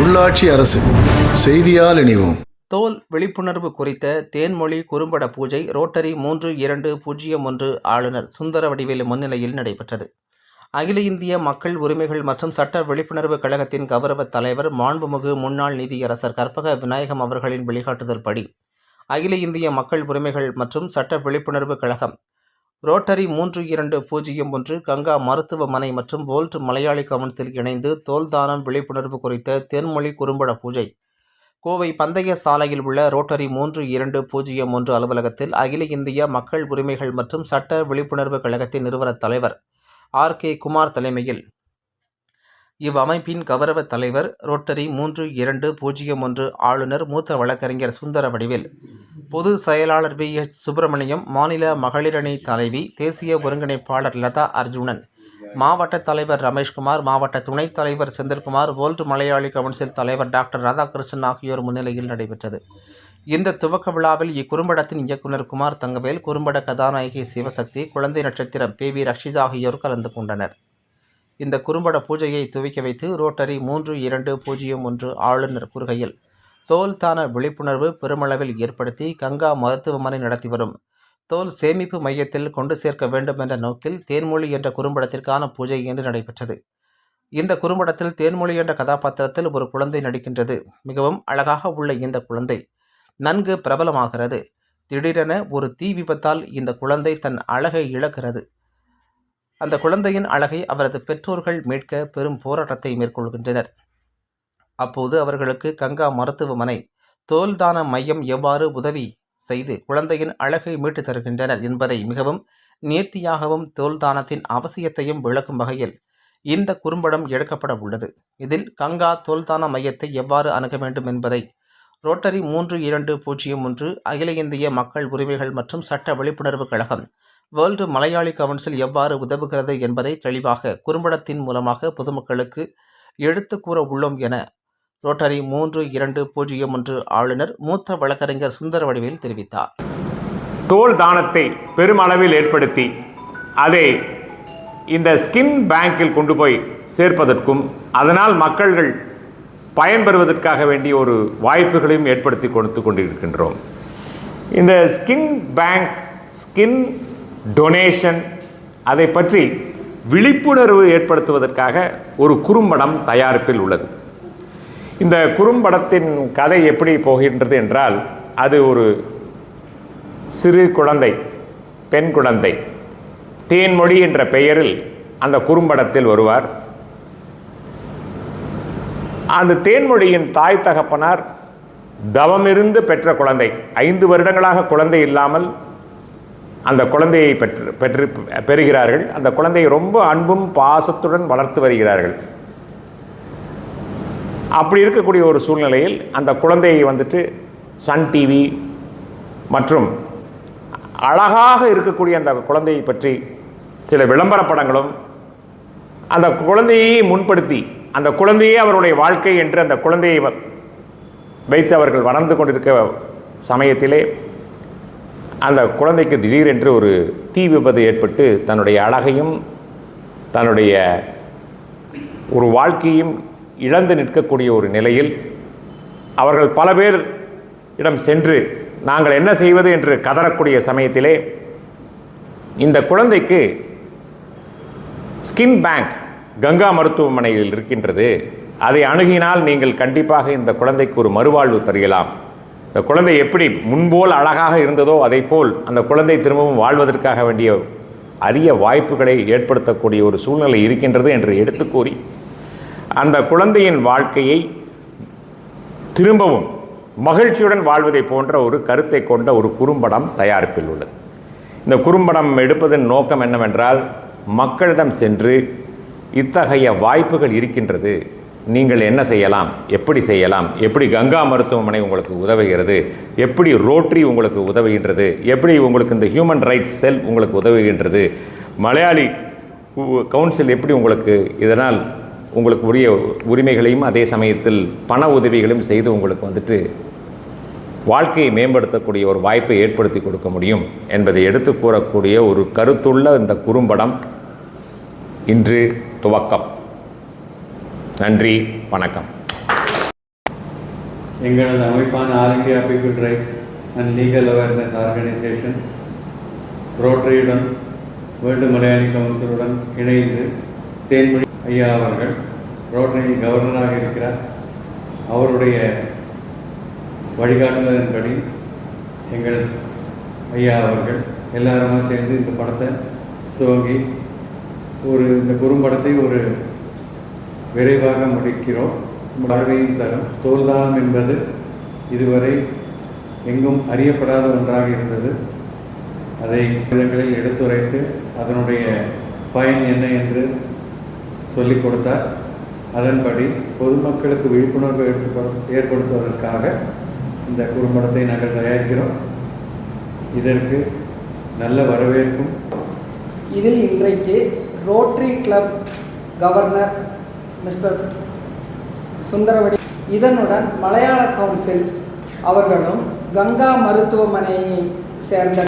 உள்ளாட்சி அரசு செய்தியால் இணைவோம். தோல் விழிப்புணர்வு குறித்த தேன்மொழி குறும்பட பூஜை ரோட்டரி மூன்று இரண்டு பூஜ்ஜியம் ஒன்று ஆளுநர் சுந்தர வடிவேலு முன்னிலையில் நடைபெற்றது. அகில இந்திய மக்கள் உரிமைகள் மற்றும் சட்ட விழிப்புணர்வு கழகத்தின் கௌரவ தலைவர் மாண்புமிகு முன்னாள் நீதியரசர் கற்பக விநாயகம் அவர்களின் வழிகாட்டுதல்படி அகில இந்திய மக்கள் உரிமைகள் மற்றும் சட்ட விழிப்புணர்வு கழகம் ரோட்டரி மூன்று இரண்டு பூஜ்ஜியம் ஒன்று கங்கா மருத்துவமனை மற்றும் வோல்ட் மலையாளி கவுன்சில் இணைந்து தோல் தானம் விழிப்புணர்வு குறித்த தென்மொழி குறும்பட பூஜை. கோவை பந்தய சாலையில் உள்ள ரோட்டரி மூன்று இரண்டு பூஜ்ஜியம் ஒன்று அலுவலகத்தில் அகில இந்திய மக்கள் உரிமைகள் மற்றும் சட்ட விழிப்புணர்வு கழகத்தின் நிறுவனத் தலைவர் ஆர் கே குமார் தலைமையில் இவ்வமைப்பின் கௌரவ தலைவர் ரோட்டரி மூன்று இரண்டு பூஜ்ஜியம் ஒன்று ஆளுநர் மூத்த வழக்கறிஞர் சுந்தர வடிவேல். பொது செயலாளர் வி. எச். சுப்பிரமணியம் மாநில மகளிரணி தலைவி தேசிய ஒருங்கிணைப்பாளர் லதா அர்ஜுனன். மாவட்ட தலைவர் ரமேஷ்குமார் மாவட்ட துணைத் தலைவர் செந்தில்குமார் வேர்ல்டு மலையாளி கவுன்சில் தலைவர் டாக்டர் ராதாகிருஷ்ணன் ஆகியோர் முன்னிலையில் நடைபெற்றது. இந்த துவக்க விழாவில் இக்குறும்படத்தின் இயக்குனர் குமார் தங்கவேல் குறும்பட கதாநாயகி சிவசக்தி குழந்தை நட்சத்திரம் பி. வி. ரஷிதா ஆகியோர் கலந்து கொண்டனர். இந்த குறும்பட பூஜையை துவக்கி வைத்து ரோட்டரி மூன்று இரண்டு பூஜ்ஜியம் ஒன்று ஆளுநர் கூறுகையில் தோல் தான விழிப்புணர்வு பெருமளவில் ஏற்படுத்தி கங்கா மருத்துவமனை நடத்தி வரும். தோல் சேமிப்பு மையத்தில் கொண்டு சேர்க்க வேண்டும் என்ற நோக்கில் தேன்மொழி என்ற குறும்படத்திற்கான பூஜை இன்று நடைபெற்றது. இந்த குறும்படத்தில் தேன்மொழி என்ற கதாபாத்திரத்தில் ஒரு குழந்தை நடிக்கின்றது. மிகவும் அழகாக உள்ள இந்த குழந்தை நன்கு பிரபலமாகிறது. திடீரென ஒரு தீ விபத்தால் இந்த குழந்தை தன் அழகை இழக்கிறது. அந்த குழந்தையின் அழகை அவரது பெற்றோர்கள் மீட்க பெரும் போராட்டத்தை மேற்கொள்கின்றனர். அப்போது அவர்களுக்கு கங்கா மருத்துவமனை தோல் தான மையம் எவ்வாறு உதவி செய்து குழந்தையின் அழகை மீட்டு தருகின்றனர் என்பதை மிகவும் நேர்த்தியாகவும் தோல்தானத்தின் அவசியத்தையும் விளக்கும் வகையில் இந்த குறும்படம் எடுக்கப்பட உள்ளது. இதில் கங்கா தோல்தான மையத்தை எவ்வாறு அணுக வேண்டும் என்பதை ரோட்டரி மூன்று இரண்டு பூஜ்ஜியம் ஒன்று அகில இந்திய மக்கள் உரிமைகள் மற்றும் சட்ட விழிப்புணர்வு கழகம் வேர்ல்டு மலையாளி கவுன்சில் எவ்வாறு உதவுகிறது என்பதை தெளிவாக குறும்படத்தின் மூலமாக பொதுமக்களுக்கு எடுத்து கூற உள்ளோம் என ரோட்டரி மூன்று இரண்டு பூஜ்ஜியம் ஒன்று ஆளுநர் மூத்த வழக்கறிஞர் சுந்தர வடிவில் தெரிவித்தார். தோல் தானத்தை பெருமளவில் ஏற்படுத்தி அதை இந்த ஸ்கின் பேங்கில் கொண்டு போய் சேர்ப்பதற்கும் அதனால் மக்கள்கள் பயன்பெறுவதற்காக வேண்டிய ஒரு வாய்ப்புகளையும் ஏற்படுத்தி கொடுத்து கொண்டிருக்கின்றோம். இந்த ஸ்கின் பேங்க் ஸ்கின் டொனேஷன் அதை பற்றி விழிப்புணர்வு ஏற்படுத்துவதற்காக ஒரு குறும்படம் தயாரிப்பில் உள்ளது. இந்த குறும்படத்தின் கதை எப்படி போகின்றது என்றால் அது ஒரு சிறு குழந்தை பெண் குழந்தை தேன்மொழி என்ற பெயரில் அந்த குறும்படத்தில் வருவார். அந்த தேன்மொழியின் தாய் தகப்பனார் தவமிருந்து பெற்ற குழந்தை ஐந்து வருடங்களாக குழந்தை இல்லாமல் அந்த குழந்தையை பெற்று பெற்று பெறுகிறார்கள். அந்த குழந்தையை ரொம்ப அன்பும் பாசத்துடன் வளர்த்து வருகிறார்கள். அப்படி இருக்கக்கூடிய ஒரு சூழ்நிலையில் அந்த குழந்தையை வந்துட்டு சன் டிவி மற்றும் அழகாக இருக்கக்கூடிய அந்த குழந்தையை பற்றி சில விளம்பர படங்களும் அந்த குழந்தையை முன்படுத்தி அந்த குழந்தையே அவருடைய வாழ்க்கை என்று அந்த குழந்தையை வ- வைத்து அவர்கள் வளர்ந்து கொண்டிருக்க சமயத்திலே அந்த குழந்தைக்கு திடீரென்று ஒரு தீ விபத்து ஏற்பட்டு தன்னுடைய அழகையும் தன்னுடைய ஒரு வாழ்க்கையும் இழந்து நிற்கக்கூடிய ஒரு நிலையில் அவர்கள் பல பேர் இடம் சென்று நாங்கள் என்ன செய்வது? என்று கதறக்கூடிய சமயத்திலே இந்த குழந்தைக்கு ஸ்கின் பேங்க் கங்கா மருத்துவமனையில் இருக்கின்றது. அதை அணுகினால் நீங்கள் கண்டிப்பாக இந்த குழந்தைக்கு ஒரு மறுவாழ்வு தருகலாம். இந்த குழந்தை எப்படி முன்போல் அழகாக இருந்ததோ அதைப்போல் அந்த குழந்தை திரும்பவும் வாழ்வதற்காக வேண்டிய அரிய வாய்ப்புகளை ஏற்படுத்தக்கூடிய ஒரு சூழ்நிலை இருக்கின்றது என்று எடுத்து கூறி அந்த குழந்தையின் வாழ்க்கையை திரும்பவும் மகிழ்ச்சியுடன் வாழ்வதை போன்ற ஒரு கருத்தை கொண்ட ஒரு குறும்படம் தயாரிப்பில் உள்ளது. இந்த குறும்படம் எடுப்பதன் நோக்கம் என்னவென்றால் மக்களிடம் சென்று இத்தகைய வாய்ப்புகள் இருக்கின்றது நீங்கள் என்ன செய்யலாம்? எப்படி செய்யலாம்? எப்படி கங்கா மருத்துவமனை உங்களுக்கு உதவுகிறது? எப்படி ரோட்ரி உங்களுக்கு உதவுகின்றது? எப்படி உங்களுக்கு இந்த ஹியூமன் ரைட்ஸ் செல் உங்களுக்கு உதவுகின்றது? மலையாளி கவுன்சில் எப்படி உங்களுக்கு இதனால் உங்களுக்கு உரிய உரிமைகளையும் அதே சமயத்தில் பண உதவிகளையும் செய்து உங்களுக்கு வந்துட்டு வாழ்க்கையை மேம்படுத்தக்கூடிய ஒரு வாய்ப்பை ஏற்படுத்தி கொடுக்க முடியும் என்பதை எடுத்து கூறக்கூடிய ஒரு கருத்துள்ள இந்த குறும்படம் இன்று துவக்கம். நன்றி வணக்கம். எங்களது அமைப்பான all India people rights and legal awareness organisation ரோட்டரியுடன் world Malayali கவுன்சிலுடன் இணைந்து தேன்மொழி ஐயா அவர்கள் ரோட்டரி கவர்னராக இருக்கிறார் அவருடைய வழிகாட்டுதலின்படி எங்கள் ஐயா அவர்கள் எல்லாருமா சேர்ந்து இந்த படத்தை துவங்கி ஒரு இந்த குறும்படத்தை ஒரு விரைவாக முடிக்கிறோம். வாழ்வையும் தரும் தோல்தானம் என்பது இதுவரை எங்கும் அறியப்படாத ஒன்றாக இருந்தது. அதை விதங்களில் எடுத்துரைத்து அதனுடைய பயன் என்ன என்று சொல்லிக் கொடுத்தார். அதன்படி பொதுமக்களுக்கு விழிப்புணர்வு எடுத்து ஏற்படுத்துவதற்காக இந்த குறும்படத்தை நாங்கள் தயாரிக்கிறோம். இதற்கு நல்ல வரவேற்பும் இதில் இன்றைக்கு rotary club governor mister Sundaravadi. இதனுடன் மலையாள கவுன்சில் அவர்களும் கங்கா மருத்துவமனையை சேர்ந்த